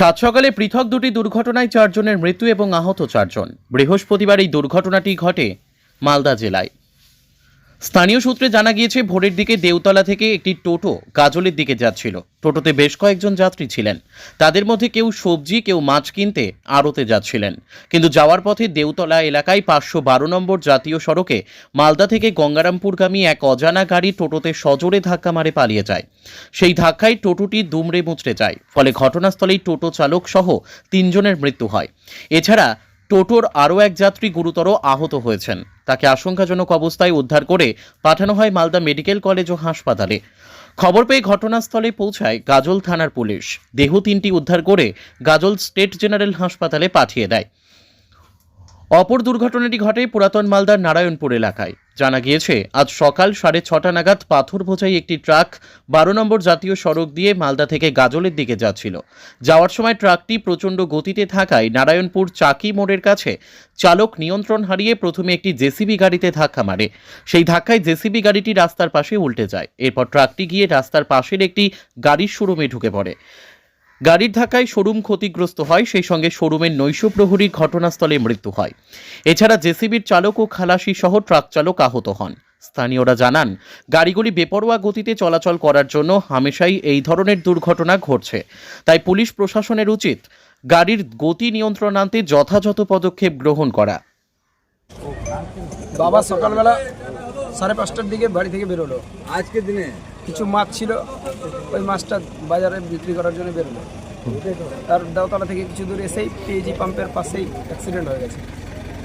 সাত সকালে পৃথক দুটি দুর্ঘটনায় চারজনের মৃত্যু এবং আহত চারজন। বৃহস্পতিবার এই দুর্ঘটনাটি ঘটে মালদা জেলায়। স্থানীয় সূত্রে জানা গিয়েছে, ভোরের দিকে দেউতলা থেকে একটি টোটো গাজলের দিকে যাচ্ছিল। টোটোতে বেশ কয়েকজন যাত্রী ছিলেন। তাদের মধ্যে কেউ সবজি, কেউ মাছ কিনতে আড়তে যাচ্ছিলেন। কিন্তু যাওয়ার পথে দেউতলা এলাকায় পাঁচশো বারো নম্বর জাতীয় সড়কে মালদা থেকে গঙ্গারামপুরগামী এক অজানা গাড়ি টোটোতে সজোরে ধাক্কা মারে পালিয়ে যায়। সেই ধাক্কায় টোটোটি দুমড়ে মুচড়ে যায়। ফলে ঘটনাস্থলেই টোটো চালক সহ তিনজনের মৃত্যু হয়। এছাড়া টোটোর আরও এক যাত্রী গুরুতর আহত হয়েছেন। তাকে আশঙ্কাজনক অবস্থায় উদ্ধার করে পাঠানো হয় মালদা মেডিকেল কলেজ ও হাসপাতালে। খবর পেয়ে ঘটনাস্থলে পৌঁছায় গাজল থানার পুলিশ। দেহ তিনটি উদ্ধার করে গাজল স্টেট জেনারেল হাসপাতালে পাঠিয়ে দেয়। অপর দুর্ঘটনাটি ঘটে পুরাতন মালদার নারায়ণপুর এলাকায়। জানা গিয়েছে, আজ সকাল সাড়ে ছটা নাগাদ পাথর বোঝাই একটি ট্রাক বারো নম্বর জাতীয় সড়ক দিয়ে মালদা থেকে গাজলের দিকে যাচ্ছিল। যাওয়ার সময় ট্রাকটি প্রচণ্ড গতিতে থাকায় নারায়ণপুর চাকি মোড়ের কাছে চালক নিয়ন্ত্রণ হারিয়ে প্রথমে একটি জেসিবি গাড়িতে ধাক্কা মারে। সেই ধাক্কায় জেসিবি গাড়িটি রাস্তার পাশে উল্টে যায়। এরপর ট্রাকটি গিয়ে রাস্তার পাশের একটি গাড়ির শোরুমে ঢুকে পড়ে। গাড়ির ধাক্কায় শোরুম ক্ষতিগ্রস্ত হয় সেই সঙ্গে শোরুমের নৈশ প্রহরীর ঘটনাস্থলে মৃত্যু হয়। এছাড়া জেসিবির চালক ও খালাসি সহ ট্রাক চালক আহত হন। স্থানীয়রা জানান গাড়িগুলি বেপরোয়া গতিতে চলাচল করার জন্য হামেশাই এই ধরনের দুর্ঘটনা ঘটছে। তাই পুলিশ প্রশাসনের উচিত গাড়ির গতি নিয়ন্ত্রণ আনতে যথাযথ পদক্ষেপ গ্রহণ করা। বাবা সকালবেলা সাড়ে পাঁচটার দিকে বাড়ি থেকে বেরোলো। আজকের দিনে? কিছু মাছ ছিল ওই মাছটা বাজারে বিক্রি করার জন্য বেরোলো তার দাওতলা থেকে কিছু দূর এসেই পিএজি পাম্পের পাশেই অ্যাক্সিডেন্ট হয়ে গেছে।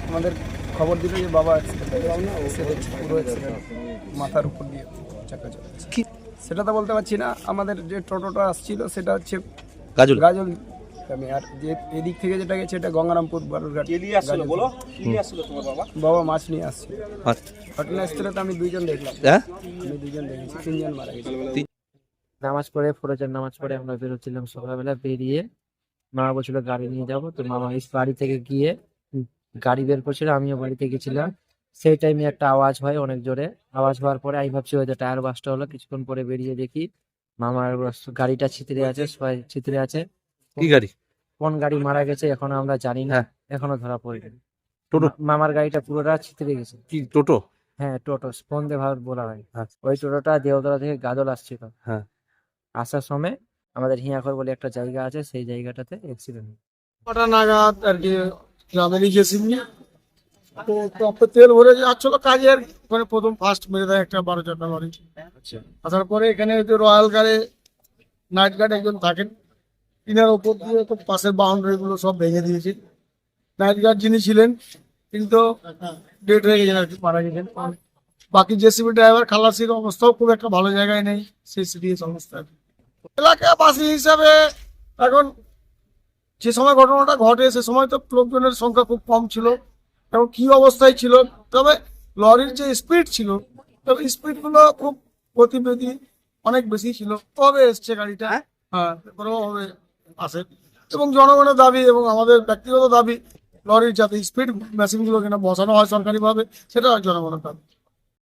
আমাদের খবর দিল যে বাবা অ্যাক্সিডেন্ট হয়ে গেছে। এসে দেখছি পুরো অ্যাক্সিডেন্ট মাথার উপর দিয়ে চাকা চলে সেটা তো বলতে পারছি না। আমাদের যে টোটোটা আসছিল সেটা হচ্ছে গাজল। গাজল। আর যে এদিক থেকে যেটা গেছে এটা গঙ্গারামপুর। বলো? বাবা? মাছ নিয়ে আসছে আচ্ছা। ঘটনাস্থলে তো আমি দুইজন দেখলাম। হ্যাঁ? আমি দেখেছি তিনজন মারা গেছে। নামাজ পড়ে ফরজের নামাজ পড়ে আমরা বেরোচ্ছিলাম সকালবেলা বেরিয়ে মা বলছিল গাড়ি নিয়ে যাব। তো মামা এই বাড়ি থেকে গিয়ে গাড়ি বের করছিল আমিও বাড়িতে গেছিলাম। সেই টাইমে একটা আওয়াজ হয় অনেক জোরে। আওয়াজ হওয়ার পরে আমি ভাবছি হয়তো টায়ার বাসটা হলো কিছুক্ষণ পরে বেরিয়ে দেখি মামার গাড়িটা ছিতরে আছে সবাই ছিতরে আছে। কি গাড়ি? কোন গাড়ি মারা গেছে এখনও আমরা জানি না হ্যাঁ। এখনও ধরা পড়েনি। টোটো? মামার গাড়িটা পুরোটা ছিতরে গেছে। কি টোটো? হ্যাঁ টোটো স্পন্দে ভারত বলা হয়। আচ্ছা। ওই টোটোটা দেওতলা থেকে গাজল আসছিল। হ্যাঁ। আসার সময় আমাদের হিয়াখর বলে একটা জায়গা আছে সেই জায়গাটাতে অ্যাক্সিডেন্ট কটা নাগাদ আর কি গ্রামেরই জেসিবি তো টপে তেল ভরে যাচ্ছিল কাজে আর কি। ওখানে প্রথম ফার্স্ট মেরে দেয় একটা বারো চাকা লরি আসার পরে এখানে ওই যে রয়্যাল গার্ডে নাইট গার্ড একজন থাকেন। তিনার ওপর দিয়ে তো পাশের বাউন্ডারি গুলো সব ভেঙে দিয়েছে। নাইট গার্ড যিনি ছিলেন তিনি তো ডেট হয়ে গেছেন আর কি মারা গেছেন বাকি জেসিবি ড্রাইভার খালাসির অবস্থাও খুব একটা ভালো জায়গায় নেই সেই সিরিয়াস অবস্থা। এলাকাবাসী হিসাবে এখন যে সময় ঘটনাটা ঘটে সে সময় তো লোকজনের সংখ্যা খুব কম ছিল এবং কি অবস্থায় ছিল তবে লরির যে স্পিড ছিল তবে স্পিডগুলো খুব গতিবিধি অনেক বেশি ছিল। তবে এসছে গাড়িটা? হ্যাঁ। কোনোভাবে আসে। এবং জনগণের দাবি এবং আমাদের ব্যক্তিগত দাবি লরির যাতে স্পিড মেশিনগুলো কিনা বসানো হয় সরকারিভাবে সেটা জনগণের দাবি